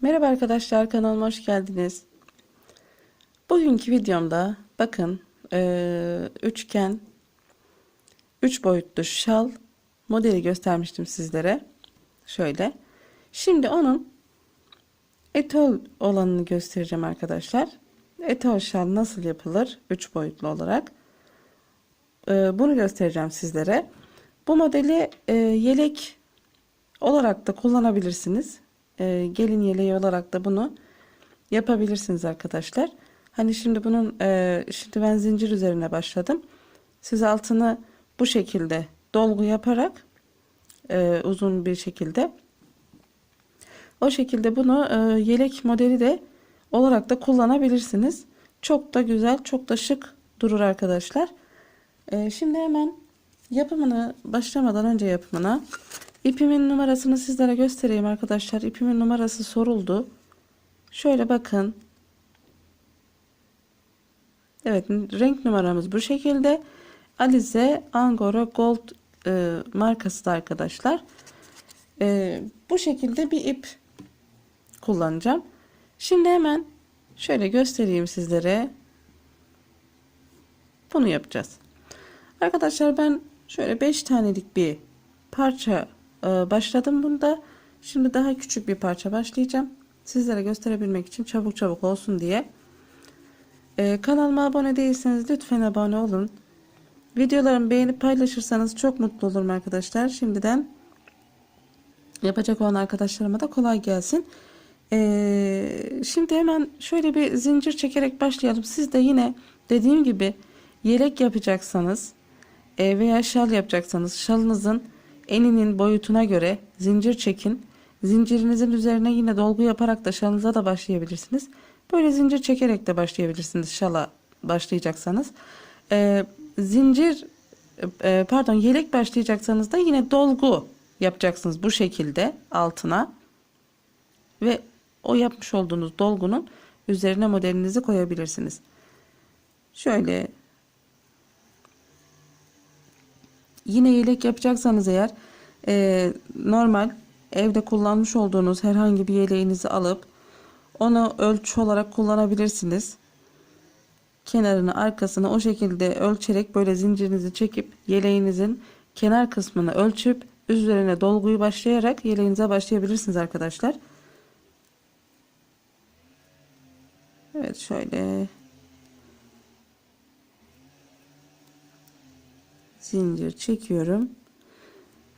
Merhaba arkadaşlar kanalıma hoş geldiniz. Bugünkü videomda bakın eee, üçgen 3 boyutlu şal modeli göstermiştim sizlere. Şöyle. Şimdi onun etol olanını göstereceğim arkadaşlar. Etol şal nasıl yapılır 3 boyutlu olarak. Eee, bunu göstereceğim sizlere. Bu modeli eee, yelek olarak da kullanabilirsiniz. Ee, gelin yeleği olarak da bunu yapabilirsiniz arkadaşlar. Hani şimdi bunun e, şimdi ben zincir üzerine başladım. Siz altını bu şekilde dolgu yaparak e, uzun bir şekilde o şekilde bunu e, yelek modeli de olarak da kullanabilirsiniz. Çok da güzel, çok da şık durur arkadaşlar. E, şimdi hemen yapımını başlamadan önce yapımına ipimin numarasını sizlere göstereyim arkadaşlar. İpimin numarası soruldu. Şöyle bakın. Evet renk numaramız bu şekilde. Alize Angora Gold e, markası da arkadaşlar. E, bu şekilde bir ip kullanacağım. Şimdi hemen şöyle göstereyim sizlere. Bunu yapacağız. Arkadaşlar ben şöyle 5 tanelik bir parça başladım bunda. Şimdi daha küçük bir parça başlayacağım. Sizlere gösterebilmek için çabuk çabuk olsun diye. E, kanalıma abone değilseniz lütfen abone olun. Videolarımı beğenip paylaşırsanız çok mutlu olurum arkadaşlar. Şimdiden yapacak olan arkadaşlarıma da kolay gelsin. E, şimdi hemen şöyle bir zincir çekerek başlayalım. Siz de yine dediğim gibi yelek yapacaksanız e, veya şal yapacaksanız şalınızın eninin boyutuna göre zincir çekin. Zincirinizin üzerine yine dolgu yaparak da şalınıza da başlayabilirsiniz. Böyle zincir çekerek de başlayabilirsiniz şala başlayacaksanız. E, zincir e, pardon yelek başlayacaksanız da yine dolgu yapacaksınız bu şekilde altına. Ve o yapmış olduğunuz dolgunun üzerine modelinizi koyabilirsiniz. Şöyle Yine yelek yapacaksanız eğer e, normal evde kullanmış olduğunuz herhangi bir yeleğinizi alıp onu ölçü olarak kullanabilirsiniz. Kenarını arkasını o şekilde ölçerek böyle zincirinizi çekip yeleğinizin kenar kısmını ölçüp üzerine dolguyu başlayarak yeleğinize başlayabilirsiniz arkadaşlar. Evet şöyle zincir çekiyorum.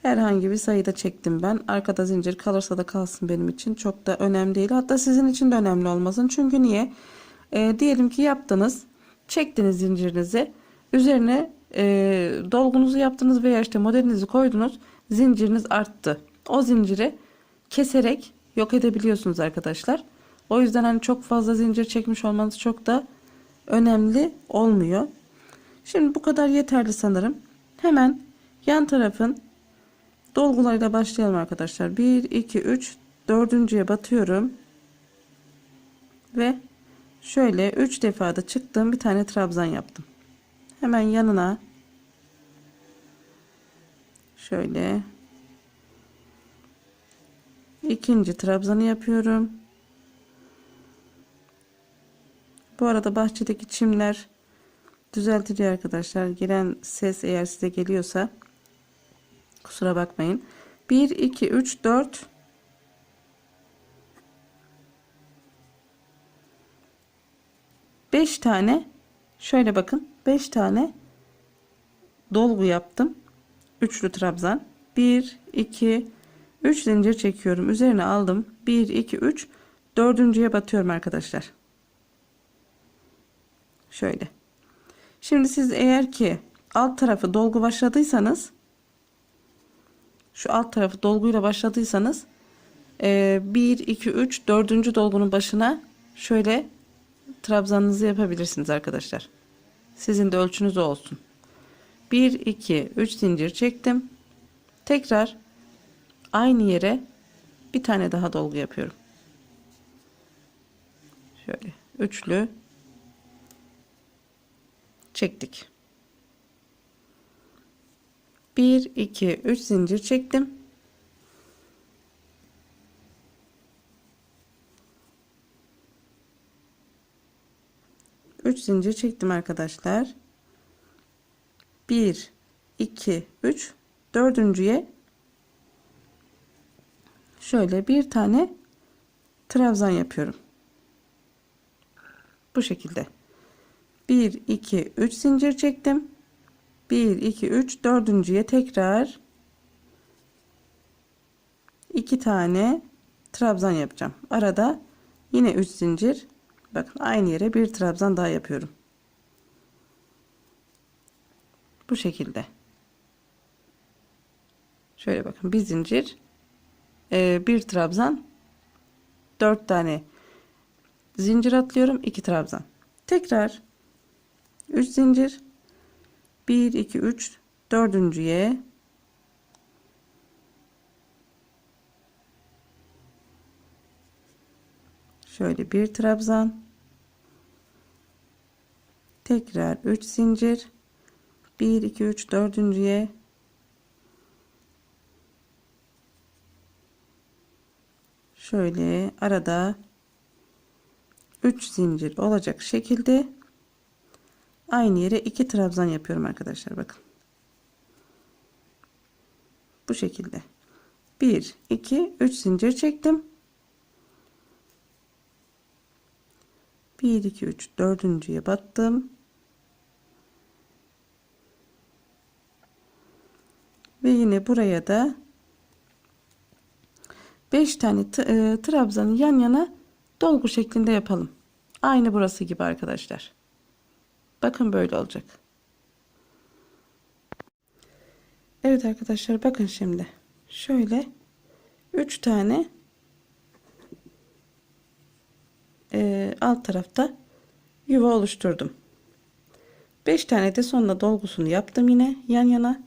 Herhangi bir sayıda çektim ben. Arkada zincir kalırsa da kalsın benim için. Çok da önemli değil. Hatta sizin için de önemli olmasın. Çünkü niye? E, diyelim ki yaptınız. Çektiniz zincirinizi. Üzerine e, dolgunuzu yaptınız veya işte modelinizi koydunuz. Zinciriniz arttı. O zinciri keserek yok edebiliyorsunuz arkadaşlar. O yüzden hani çok fazla zincir çekmiş olmanız çok da önemli olmuyor. Şimdi bu kadar yeterli sanırım. Hemen yan tarafın dolgularıyla başlayalım arkadaşlar. 1, 2, 3, dördüncüye batıyorum. Ve şöyle 3 defada çıktım. Bir tane trabzan yaptım. Hemen yanına şöyle ikinci trabzanı yapıyorum. Bu arada bahçedeki çimler düzeltiliyor arkadaşlar. Gelen ses eğer size geliyorsa kusura bakmayın. 1 2 3 4 5 tane şöyle bakın 5 tane dolgu yaptım. Üçlü trabzan. 1 2 3 zincir çekiyorum. Üzerine aldım. 1 2 3 dördüncüye batıyorum arkadaşlar. Şöyle. Şimdi siz eğer ki alt tarafı dolgu başladıysanız şu alt tarafı dolguyla başladıysanız 1 2 3 4. dolgunun başına şöyle trabzanınızı yapabilirsiniz arkadaşlar. Sizin de ölçünüz olsun. 1 2 3 zincir çektim. Tekrar aynı yere bir tane daha dolgu yapıyorum. Şöyle üçlü çektik. 1 2 3 zincir çektim. Üç zincir çektim arkadaşlar. Bir, iki, üç. Dördüncüye şöyle bir tane trabzan yapıyorum. Bu şekilde. 1 2 3 zincir çektim. 1 2 3 dördüncüye tekrar 2 tane trabzan yapacağım. Arada yine 3 zincir. Bakın aynı yere bir trabzan daha yapıyorum. Bu şekilde. Şöyle bakın bir zincir, e, bir trabzan, 4 tane zincir atlıyorum, 2 trabzan. Tekrar 3 zincir, 1 2 3 dördüncüye. Şöyle bir trabzan. Tekrar 3 zincir. 1 2 3 dördüncüye. Şöyle arada 3 zincir olacak şekilde aynı yere 2 trabzan yapıyorum arkadaşlar bakın. Bu şekilde. 1 2 3 zincir çektim. 1 2 3 dördüncüye battım. Ve yine buraya da 5 tane e, trabzanı yan yana dolgu şeklinde yapalım. Aynı burası gibi arkadaşlar bakın böyle olacak Evet arkadaşlar bakın şimdi şöyle 3 tane e, alt tarafta yuva oluşturdum. 5 tane de sonuna dolgusunu yaptım yine yan yana.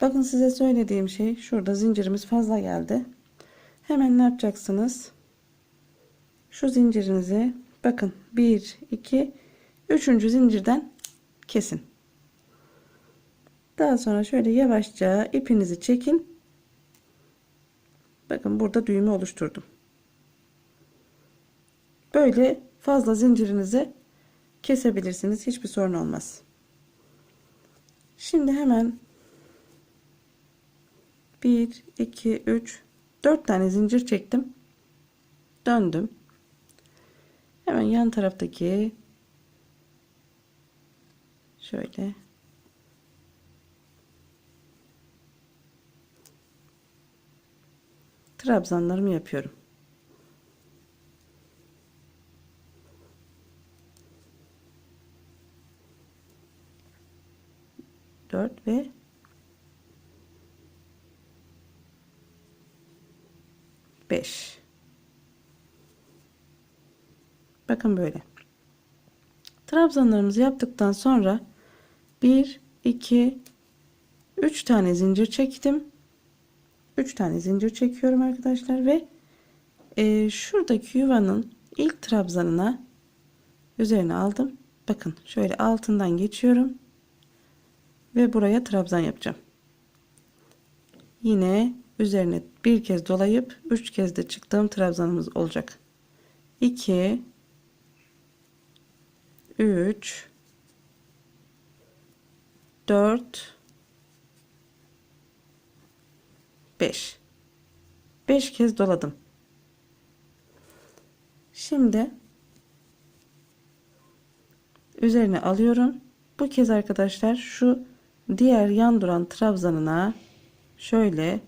Bakın size söylediğim şey şurada zincirimiz fazla geldi. Hemen ne yapacaksınız? Şu zincirinizi bakın 1 2 3. zincirden kesin. Daha sonra şöyle yavaşça ipinizi çekin. Bakın burada düğme oluşturdum. Böyle fazla zincirinizi kesebilirsiniz. Hiçbir sorun olmaz. Şimdi hemen 1 2 3 4 tane zincir çektim. Döndüm. Hemen yan taraftaki şöyle trabzanlarımı yapıyorum. 4 ve 5. Bakın böyle. Trabzanlarımızı yaptıktan sonra 1 2 3 tane zincir çektim. 3 tane zincir çekiyorum arkadaşlar ve e, şuradaki yuvanın ilk trabzanına üzerine aldım. Bakın şöyle altından geçiyorum ve buraya trabzan yapacağım. Yine üzerine bir kez dolayıp üç kez de çıktığım trabzanımız olacak. 2 3 4 5 5 kez doladım. Şimdi üzerine alıyorum. Bu kez arkadaşlar şu diğer yan duran trabzanına şöyle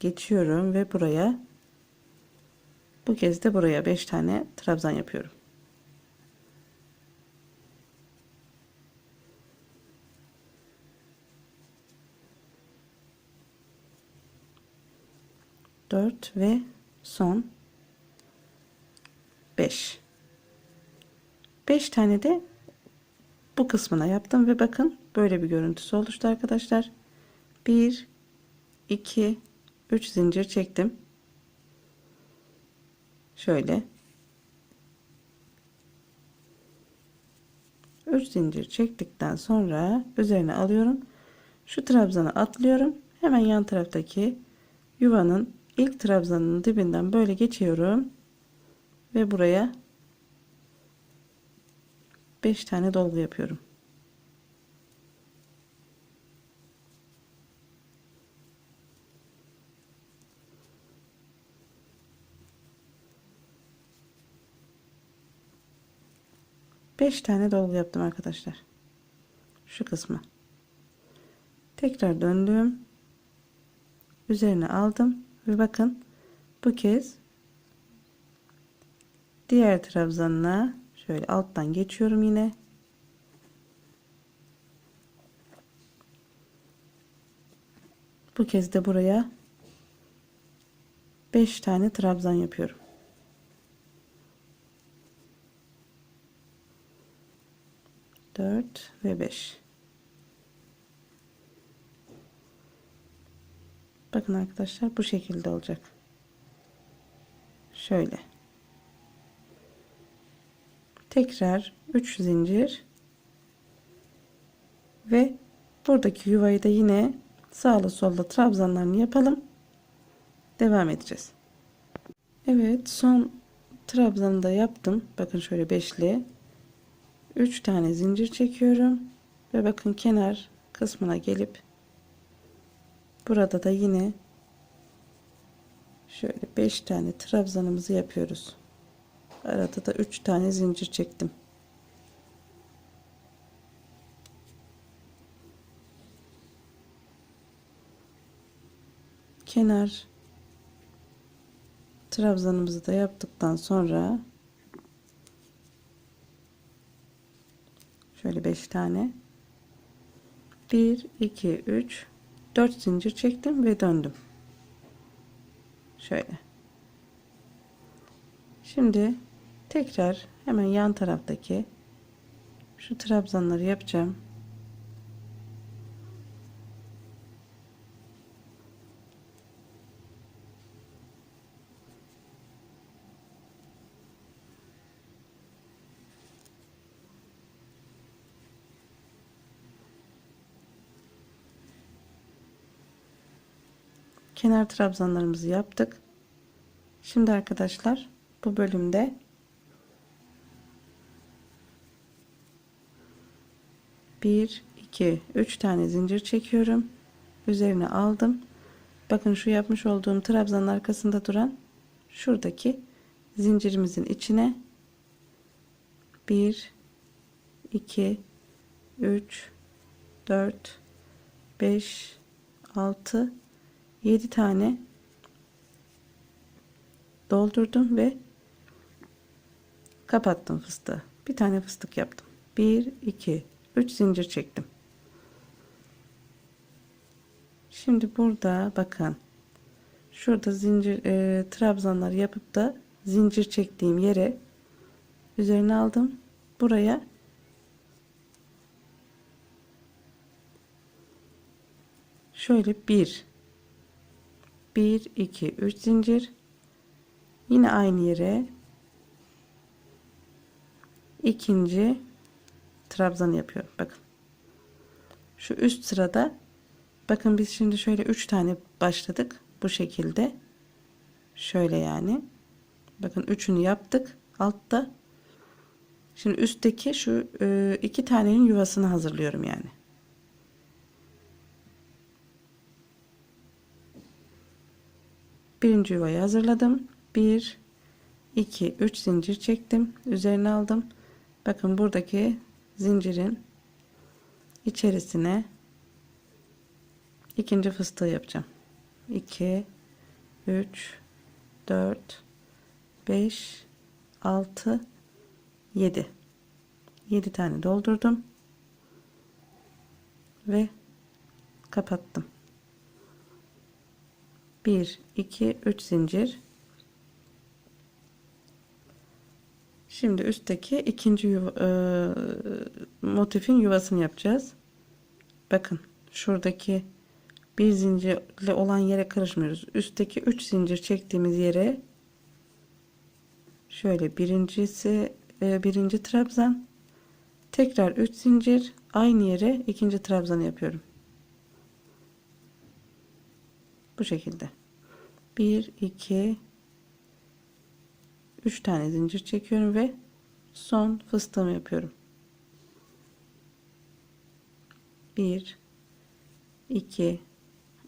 geçiyorum ve buraya bu kez de buraya 5 tane trabzan yapıyorum. Dört ve son beş. Beş tane de bu kısmına yaptım ve bakın böyle bir görüntüsü oluştu arkadaşlar. 1 2 3 zincir çektim. Şöyle 3 zincir çektikten sonra üzerine alıyorum. Şu trabzanı atlıyorum. Hemen yan taraftaki yuvanın ilk trabzanının dibinden böyle geçiyorum ve buraya 5 tane dolgu yapıyorum. Beş tane dolgu yaptım arkadaşlar. Şu kısmı. Tekrar döndüm. Üzerine aldım ve bakın bu kez diğer trabzanına şöyle alttan geçiyorum yine. Bu kez de buraya 5 tane trabzan yapıyorum. Dört ve beş. Bakın arkadaşlar bu şekilde olacak. Şöyle. Tekrar 3 zincir ve buradaki yuvayı da yine sağlı sollu trabzanlarını yapalım. Devam edeceğiz. Evet son trabzanı da yaptım. Bakın şöyle beşli. 3 tane zincir çekiyorum ve bakın kenar kısmına gelip burada da yine şöyle 5 tane trabzanımızı yapıyoruz. Arada da 3 tane zincir çektim. Kenar trabzanımızı da yaptıktan sonra şöyle 5 tane 1 2 3 4 zincir çektim ve döndüm. Şöyle. Şimdi tekrar hemen yan taraftaki şu trabzanları yapacağım. Kenar trabzanlarımızı yaptık. Şimdi arkadaşlar bu bölümde bir, iki, üç tane zincir çekiyorum. Üzerine aldım. Bakın şu yapmış olduğum trabzanın arkasında duran şuradaki zincirimizin içine 1 2 3 4 5 6 7 tane doldurdum ve kapattım fıstığı. Bir tane fıstık yaptım. 1 2 3 zincir çektim. Şimdi burada bakın. Şurada zincir e, trabzanlar yapıp da zincir çektiğim yere üzerine aldım. Buraya şöyle bir 1 2 3 zincir. Yine aynı yere. İkinci trabzanı yapıyorum bakın. Şu üst sırada bakın biz şimdi şöyle 3 tane başladık bu şekilde. Şöyle yani. Bakın üçünü yaptık altta. Şimdi üstteki şu e, iki tanenin yuvasını hazırlıyorum yani birinci yuvayı hazırladım. 1 2 3 zincir çektim. Üzerine aldım. Bakın buradaki zincirin içerisine ikinci fıstığı yapacağım. 2 3 4 5 6 7 7 tane doldurdum ve kapattım 1 2 3 zincir. Şimdi üstteki ikinci yuva, e, motifin yuvasını yapacağız. Bakın şuradaki bir zincirle olan yere karışmıyoruz. Üstteki 3 zincir çektiğimiz yere şöyle birincisi e, birinci trabzan tekrar 3 zincir aynı yere ikinci trabzanı yapıyorum Bu şekilde. 1 2 3 tane zincir çekiyorum ve son fıstığımı yapıyorum. 1 2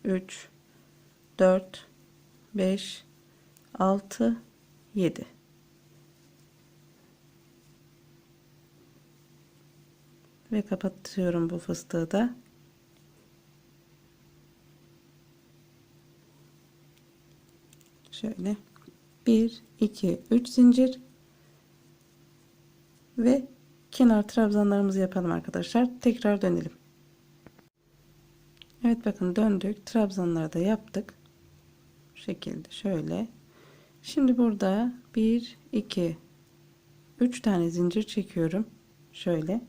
3 4 5 6 7 ve kapatıyorum bu fıstığı da şöyle. 1 2 3 zincir. Ve kenar trabzanlarımızı yapalım arkadaşlar. Tekrar dönelim. Evet bakın döndük. Trabzanları da yaptık. Bu şekilde şöyle. Şimdi burada 1 2 3 tane zincir çekiyorum. Şöyle.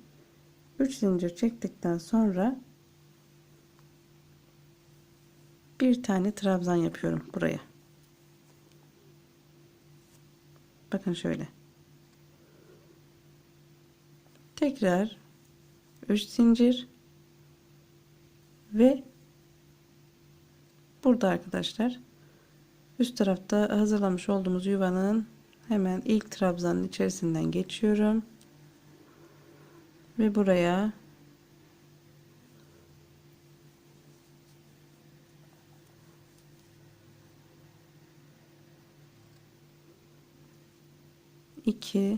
3 zincir çektikten sonra bir tane trabzan yapıyorum buraya bakın şöyle. Tekrar 3 zincir ve burada arkadaşlar üst tarafta hazırlamış olduğumuz yuvanın hemen ilk trabzanın içerisinden geçiyorum. Ve buraya iki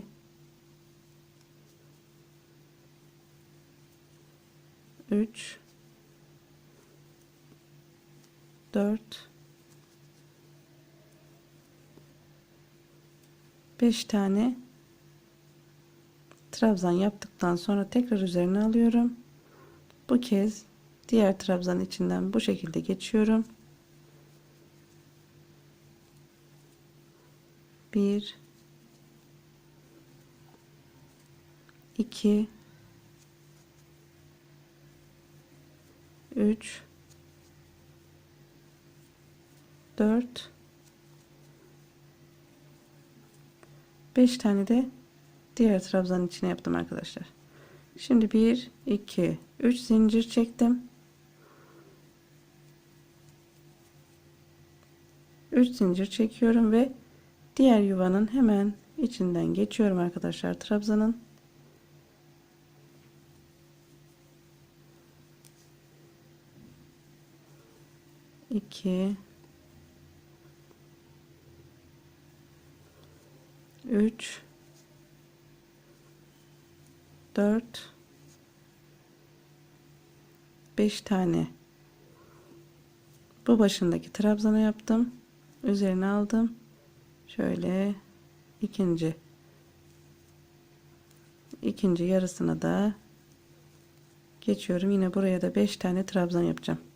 üç dört beş tane trabzan yaptıktan sonra tekrar üzerine alıyorum. Bu kez diğer trabzan içinden bu şekilde geçiyorum. 1 2 3 4 5 tane de diğer trabzanın içine yaptım arkadaşlar. Şimdi 1 2 3 zincir çektim. 3 zincir çekiyorum ve diğer yuvanın hemen içinden geçiyorum arkadaşlar trabzanın. İki, üç, 4 5 tane. Bu başındaki trabzanı yaptım. Üzerine aldım. Şöyle ikinci. İkinci yarısına da geçiyorum. Yine buraya da 5 tane trabzan yapacağım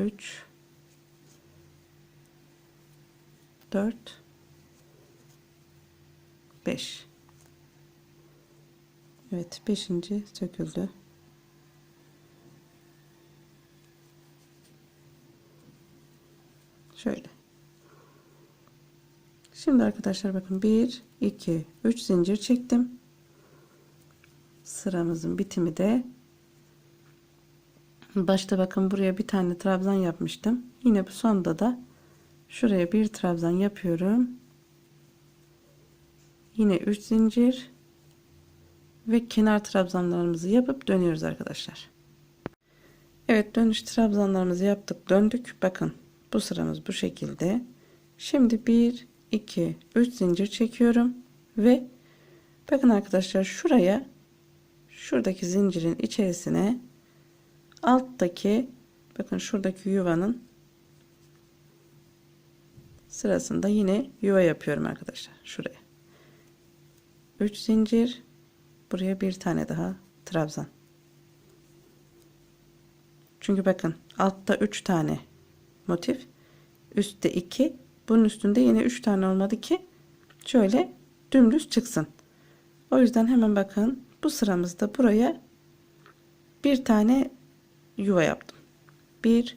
üç 4 5 Evet 5. söküldü. Şöyle. Şimdi arkadaşlar bakın 1 2 3 zincir çektim. Sıramızın bitimi de başta bakın buraya bir tane trabzan yapmıştım. Yine bu sonda da şuraya bir trabzan yapıyorum. Yine 3 zincir ve kenar trabzanlarımızı yapıp dönüyoruz arkadaşlar. Evet dönüş trabzanlarımızı yaptık döndük. Bakın bu sıramız bu şekilde. Şimdi 1 2 3 zincir çekiyorum ve bakın arkadaşlar şuraya şuradaki zincirin içerisine alttaki bakın şuradaki yuvanın sırasında yine yuva yapıyorum arkadaşlar. Şuraya. 3 zincir buraya bir tane daha trabzan. Çünkü bakın altta 3 tane motif üstte 2 bunun üstünde yine 3 tane olmadı ki şöyle dümdüz çıksın. O yüzden hemen bakın bu sıramızda buraya bir tane yuva yaptım 1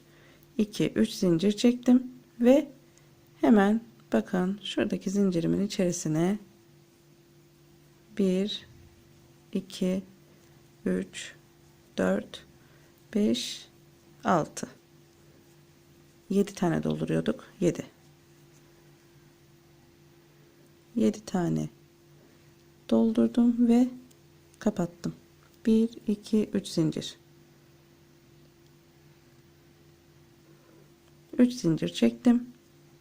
2 3 zincir çektim ve Hemen bakın şuradaki zincirimin içerisine 1 2 3 4 5 6 7 tane dolduruyorduk 7 7 tane doldurdum ve kapattım. 1 2 3 zincir. 3 zincir çektim.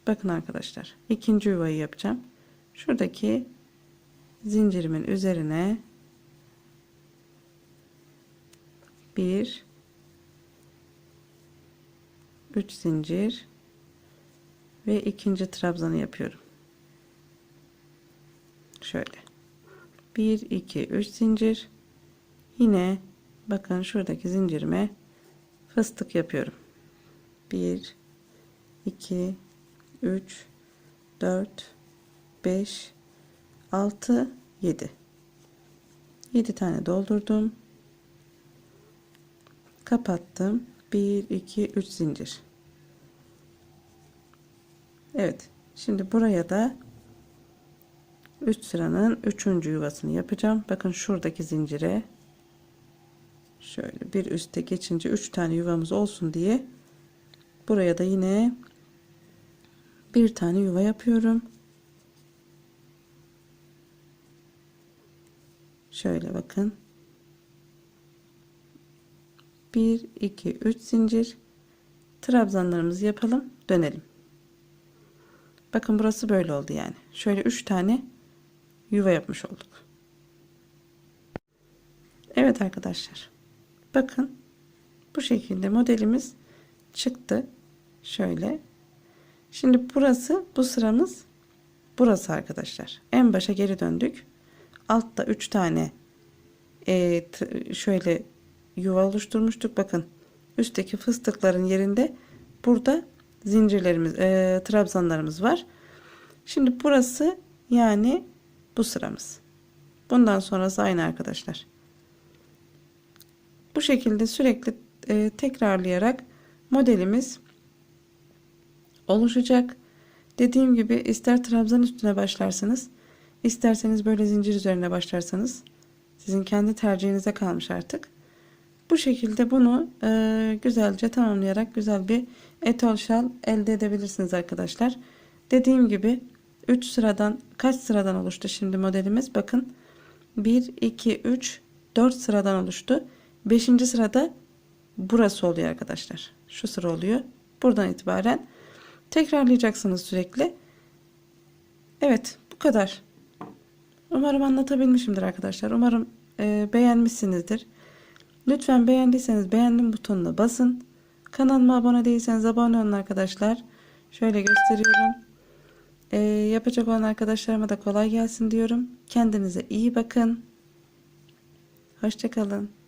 Bakın arkadaşlar, ikinci yuvayı yapacağım. Şuradaki zincirimin üzerine bir 3 zincir ve ikinci trabzanı yapıyorum. Şöyle. 1 2 3 zincir. Yine bakın şuradaki zincirime fıstık yapıyorum. 1 2 3 4 5 6 7 7 tane doldurdum. Kapattım. 1 2 3 zincir. Evet. Şimdi buraya da 3 sıranın 3. yuvasını yapacağım. Bakın şuradaki zincire şöyle bir üste geçince 3 tane yuvamız olsun diye buraya da yine bir tane yuva yapıyorum. Şöyle bakın. 1 2 3 zincir. Trabzanlarımızı yapalım dönelim. Bakın burası böyle oldu yani. Şöyle 3 tane yuva yapmış olduk. Evet arkadaşlar. Bakın bu şekilde modelimiz çıktı. Şöyle şimdi burası bu sıramız burası arkadaşlar en başa geri döndük altta 3 tane e, şöyle yuva oluşturmuştuk. Bakın üstteki fıstıkların yerinde burada zincirlerimiz, e, trabzanlarımız var. Şimdi burası yani bu sıramız. Bundan sonrası aynı arkadaşlar. Bu şekilde sürekli e, tekrarlayarak modelimiz oluşacak. Dediğim gibi ister trabzan üstüne başlarsınız, isterseniz böyle zincir üzerine başlarsanız sizin kendi tercihinize kalmış artık. Bu şekilde bunu e, güzelce tamamlayarak güzel bir etol şal elde edebilirsiniz arkadaşlar. Dediğim gibi 3 sıradan kaç sıradan oluştu şimdi modelimiz? Bakın 1, 2, 3, 4 sıradan oluştu. 5. sırada burası oluyor arkadaşlar. Şu sıra oluyor. Buradan itibaren tekrarlayacaksınız sürekli. Evet bu kadar. Umarım anlatabilmişimdir arkadaşlar. Umarım e, beğenmişsinizdir. Lütfen beğendiyseniz beğendim butonuna basın. Kanalıma abone değilseniz abone olun arkadaşlar. Şöyle gösteriyorum. Ee, yapacak olan arkadaşlarıma da kolay gelsin diyorum. Kendinize iyi bakın. Hoşçakalın.